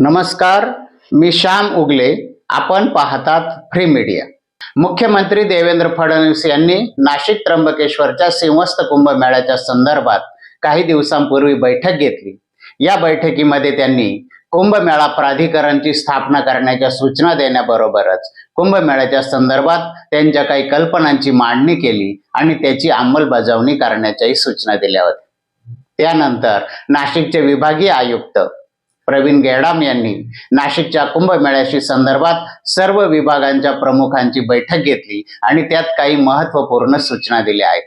नमस्कार मी श्याम उगले. आपण पाहतात फ्री मीडिया मुख्यमंत्री देवेंद्र फडणवीस यांनी नाशिक त्र्यंबकेश्वरच्या सिंहस्थ कुंभमेळ्याच्या संदर्भात काही दिवसांपूर्वी बैठक घेतली. या बैठकीमध्ये त्यांनी कुंभमेळा प्राधिकरणची स्थापना करण्याच्या सूचना देण्याबरोबरच कुंभमेळ्याच्या संदर्भात त्यांच्या काही कल्पनांची मांडणी केली आणि त्याची अंमलबजावणी करण्याच्याही सूचना दिल्या होत्या. त्यानंतर नाशिकचे विभागीय आयुक्त प्रवीण गेडाम यांनी नाशिकच्या कुंभमेळ्याशी संदर्भात सर्व विभागांच्या प्रमुखांची बैठक घेतली आणि त्यात काही महत्त्वपूर्ण सूचना दिल्या आहेत.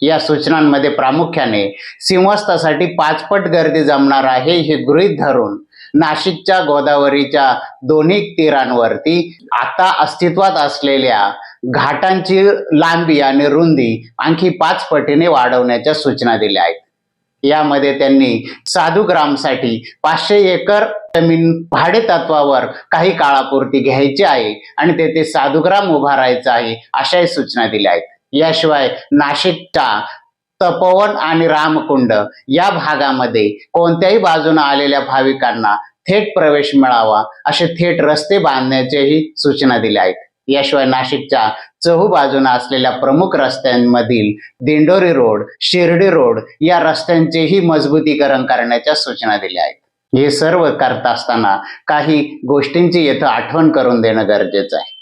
या सूचनांमध्ये प्रामुख्याने सिंहस्थासाठी पाचपट गर्दी जमणार आहे हे गृहीत धरून नाशिकच्या गोदावरीच्या दोन्ही तीरांवरती आता अस्तित्वात असलेल्या घाटांची लांबी आणि रुंदी आणखी पाच पटीने वाढवण्याच्या सूचना दिल्या आहेत. यामध्ये त्यांनी साधुग्रामसाठी पाचशे एकर जमीन भाडे तत्वावर काही काळापुरती घ्यायची आहे आणि तेथे साधुग्राम उभारायचं आहे अशाही सूचना दिल्या आहेत. याशिवाय नाशिकच्या तपोवन आणि रामकुंड या भागामध्ये कोणत्याही बाजूने आलेल्या भाविकांना थेट प्रवेश मिळावा असे थेट रस्ते बांधण्याचेही सूचना दिल्या आहेत. याशिवाय नाशिकच्या चहू बाजूने असलेल्या प्रमुख रस्त्यांमधील दिंडोरी रोड शिर्डी रोड या रस्त्यांचेही मजबूतीकरण करण्याच्या सूचना दिल्या आहेत. हे सर्व करत असताना काही गोष्टींची येथे आठवण करून देणं गरजेचं आहे.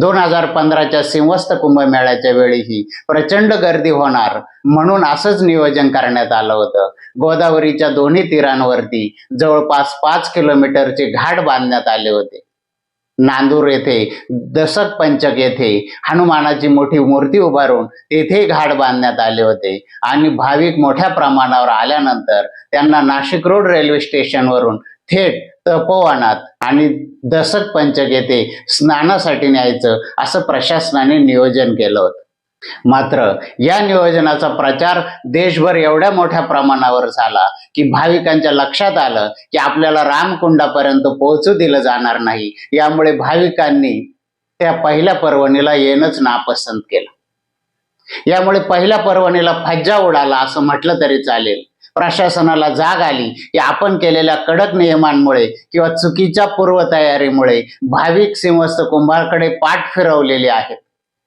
दोन हजार पंधराच्या सिंहस्थ कुंभमेळ्याच्या वेळीही प्रचंड गर्दी होणार म्हणून असंच नियोजन करण्यात आलं होतं. गोदावरीच्या दोन्ही तीरांवरती जवळपास पाच किलोमीटरचे घाट बांधण्यात आले होते. नांदूर येथे दशक पंचक येथे हनुमानाची मोठी मूर्ती उभारून तेथे घाट बांधण्यात आले होते. आणि भाविक मोठ्या प्रमाणावर आल्यानंतर त्यांना नाशिक रोड रेल्वे स्टेशनवरून थेट तपोवनात आणि दशक पंचक येथे स्नानासाठी न्यायचं असं प्रशासनाने नियोजन केलं होतं. मात्र या नियोजनाचा प्रचार देशभर एवढ्या मोठ्या प्रमाणावर झाला की भाविकांच्या लक्षात आलं की आपल्याला रामकुंडापर्यंत पोहोचू दिलं जाणार नाही. यामुळे भाविकांनी त्या पहिल्या पर्वणीला येणंच नापसंत केलं. यामुळे पहिल्या पर्वणीला फज्जा उडाला असं म्हटलं तरी चालेल. प्रशासनाला जाग आली की आपण केलेल्या कडक नियमांमुळे किंवा चुकीच्या पूर्वतयारीमुळे भाविक सिंहस्थ कुंभारकडे पाठ फिरवलेले आहेत.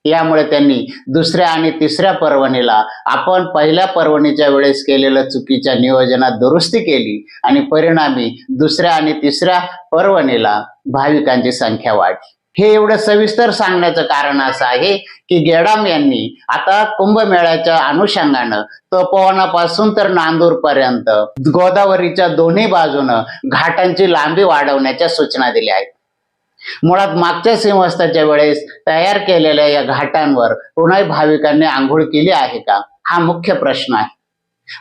यामुळे त्यांनी दुसऱ्या आणि तिसऱ्या पर्वणीला आपण पहिल्या पर्वणीच्या वेळेस केलेल्या चुकीच्या नियोजनात दुरुस्ती केली आणि परिणामी दुसऱ्या आणि तिसऱ्या पर्वणीला भाविकांची संख्या वाढली. हे एवढं सविस्तर सांगण्याचं कारण असं आहे की गेडाम यांनी आता कुंभमेळ्याच्या अनुषंगानं तपोवनापासून तर नांदूर पर्यंत गोदावरीच्या दोन्ही बाजूनं घाटांची लांबी वाढवण्याच्या सूचना दिल्या आहेत. मुळात मागच्या सिंहस्थाच्या वेळेस तयार केलेल्या या घाटांवर पुन्हा भाविकांनी आंघोळ केली आहे का? हा मुख्य प्रश्न आहे.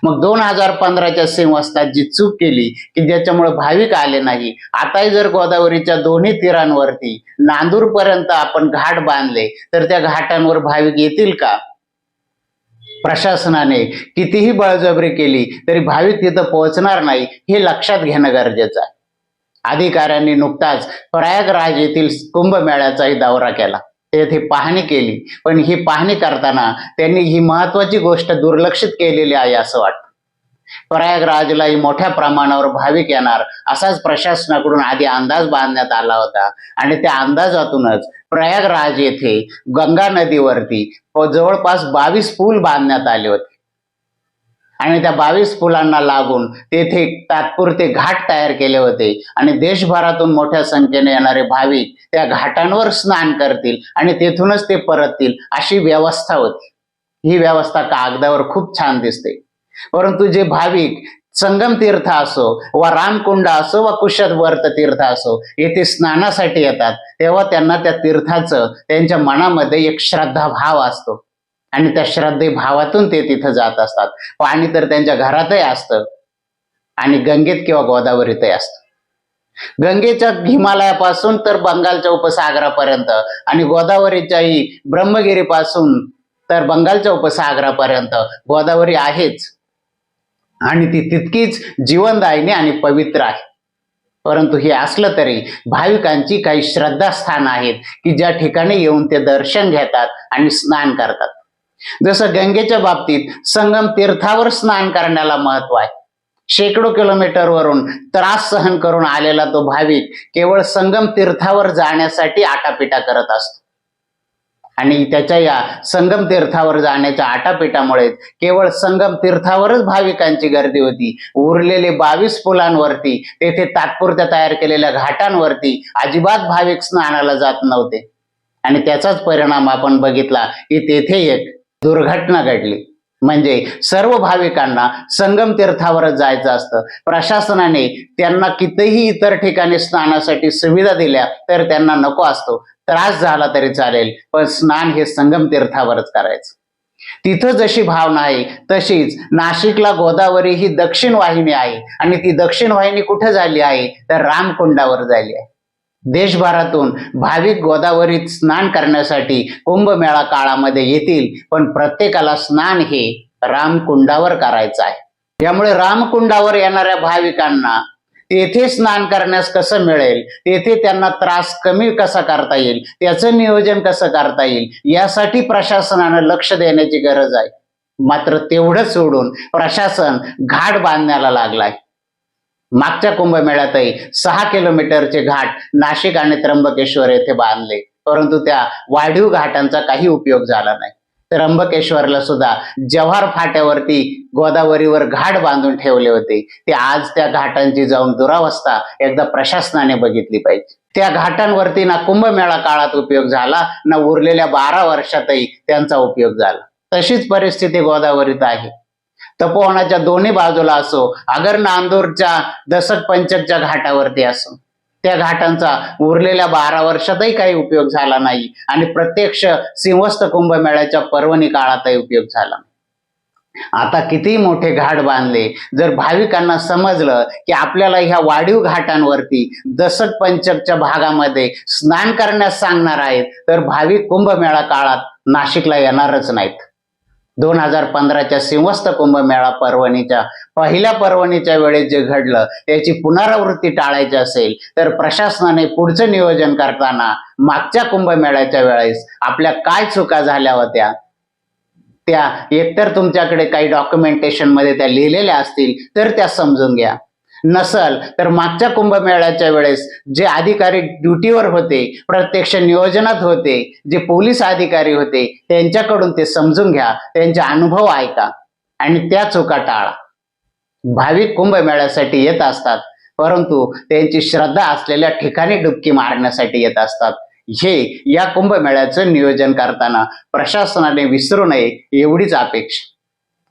मग दोन हजार पंधराच्या सिंहस्थात जी चूक केली की ज्याच्यामुळे भाविक आले नाही आताही जर गोदावरीच्या दोन्ही तीरांवरती नांदूरपर्यंत आपण घाट बांधले तर त्या घाटांवर भाविक येतील का? प्रशासनाने कितीही बळजबरी केली तरी भाविक तिथं पोहोचणार नाही हे लक्षात घेणं गरजेचं आहे. अधिकाऱ्यांनी नुकताच प्रयागराज येथील कुंभमेळ्याचाही दौरा केला. तेथे पाहणी केली. पण ही पाहणी करताना त्यांनी ही महत्वाची गोष्ट दुर्लक्षित केलेली आहे असं वाटतं. प्रयागराजलाही मोठ्या प्रमाणावर भाविक येणार असाच प्रशासनाकडून आधी अंदाज बांधण्यात आला होता आणि त्या अंदाजातूनच प्रयागराज येथे गंगा नदीवरती जवळपास बावीस पूल बांधण्यात आले होते. आणि त्या बावीस पुलांना लागून तेथे तात्पुरते घाट तयार केले होते. आणि देशभरातून मोठ्या संख्येने येणारे भाविक त्या घाटांवर स्नान करतील आणि तेथूनच ते परततील अशी व्यवस्था होती. ही व्यवस्था कागदावर खूप छान दिसते. परंतु जे भाविक संगम तीर्थ असो वा रामकुंड असो वा कुशत वर्त तीर्थ असो येथे स्नानासाठी येतात तेव्हा त्यांना त्या तीर्थाचं त्यांच्या मनामध्ये एक श्रद्धा भाव असतो. आणि त्या श्रद्धे भावातून ते तिथं जात असतात. पाणी तर त्यांच्या घरातही असतं. आणि गंगेत किंवा गोदावरीतही असतं. गंगेच्या हिमालयापासून तर बंगालच्या उपसागरापर्यंत आणि गोदावरीच्याही ब्रह्मगिरीपासून तर बंगालच्या उपसागरापर्यंत गोदावरी आहेच. आणि ती तितकीच जीवनदायिनी आणि पवित्र आहे. परंतु हे असलं तरी भाविकांची काही श्रद्धास्थान आहेत की ज्या ठिकाणी येऊन ते दर्शन घेतात आणि स्नान करतात. जसं गंगेच्या बाबतीत संगम तीर्थावर स्नान करण्याला महत्त्व आहे. शेकडो किलोमीटरवरून त्रास सहन करून आलेला तो भाविक केवळ संगम तीर्थावर जाण्यासाठी आटापिटा करत असतो. आणि त्याच्या या संगम तीर्थावर जाण्याच्या आटापिटामुळे केवळ संगम तीर्थावरच भाविकांची गर्दी होती. उरलेले बावीस पुलांवरती तेथे तात्पुरत्या तयार केलेल्या घाटांवरती अजिबात भाविक स्नानाला जात नव्हते. आणि त्याचाच परिणाम आपण बघितला की तेथे एक दुर्घटना घडली. म्हणजे सर्व भाविकांना संगम तीर्थावरच जायचं असतं. प्रशासनाने त्यांना कितीही इतर ठिकाणी स्नानासाठी सुविधा दिल्या तर त्यांना नको असतो. त्रास झाला तरी चालेल पण स्नान हे संगम तीर्थावरच करायचं. तिथं जशी भावना आहे तशीच नाशिकला गोदावरी ही दक्षिण वाहिनी आहे. आणि ती दक्षिण वाहिनी कुठे झाली आहे? तर रामकुंडावर झाली आहे. देशभरातून भाविक गोदावरीत स्नान करण्यासाठी कुंभमेळा काळामध्ये येतील पण प्रत्येकाला स्नान हे रामकुंडावर करायचं आहे. त्यामुळे रामकुंडावर येणाऱ्या भाविकांना तेथे स्नान करण्यास कसं मिळेल तेथे त्यांना त्रास कमी कसा करता येईल त्याचं नियोजन कसं करता येईल यासाठी प्रशासनानं लक्ष देण्याची गरज आहे. मात्र तेवढं सोडून प्रशासन घाट बांधण्याला लागलाय मागच्या कुंभमेळ्यातही सहा किलोमीटरचे घाट नाशिक आणि त्र्यंबकेश्वर येथे बांधले. परंतु त्या वाढीव घाटांचा काही उपयोग झाला नाही. त्र्यंबकेश्वरला सुद्धा जव्हार फाट्यावरती गोदावरीवर घाट बांधून ठेवले होते. ते आज त्या घाटांची जाऊन दुरावस्था एकदा प्रशासनाने बघितली पाहिजे. त्या घाटांवरती ना कुंभमेळा काळात उपयोग झाला ना उरलेल्या बारा वर्षातही त्यांचा उपयोग झाला. तशीच परिस्थिती गोदावरीत आहे. तपोवनाच्या दोन्ही बाजूला असो अगर नांदूरच्या दशक पंचकच्या घाटावरती असो. त्या घाटांचा उरलेल्या बारा वर्षातही काही उपयोग झाला नाही आणि प्रत्यक्ष सिंहस्थ कुंभमेळ्याच्या पर्वणी काळातही उपयोग झाला. आता किती मोठे घाट बांधले. जर भाविकांना समजलं की आपल्याला ह्या वाढीव घाटांवरती दशक पंचकच्या भागामध्ये स्नान करण्यास सांगणार आहेत तर भाविक कुंभमेळा काळात नाशिकला येणारच नाहीत. दोन हजार पंधराच्या सिंहस्थ कुंभमेळा पर्वणीच्या पहिल्या पर्वणीच्या वेळेस जे घडलं त्याची पुनरावृत्ती टाळायची असेल तर प्रशासनाने पुढचं नियोजन करताना मागच्या कुंभमेळ्याच्या वेळेस आपल्या काय चुका झाल्या होत्या त्या एकतर तुमच्याकडे काही डॉक्युमेंटेशनमध्ये त्या लिहिलेल्या असतील तर त्या समजून घ्या. नसल तर मागच्या कुंभमेळ्याच्या वेळेस जे अधिकारी ड्युटीवर होते प्रत्यक्ष नियोजनात होते जे पोलीस अधिकारी होते त्यांच्याकडून ते समजून घ्या त्यांचे अनुभव ऐका. आणि त्या चुका टाळा. भाविक कुंभमेळ्यासाठी येत असतात परंतु त्यांची श्रद्धा असलेल्या ठिकाणी डुबकी मारण्यासाठी येत असतात. हे या कुंभमेळ्याचं नियोजन करताना प्रशासनाने विसरू नये एवढीच अपेक्षा.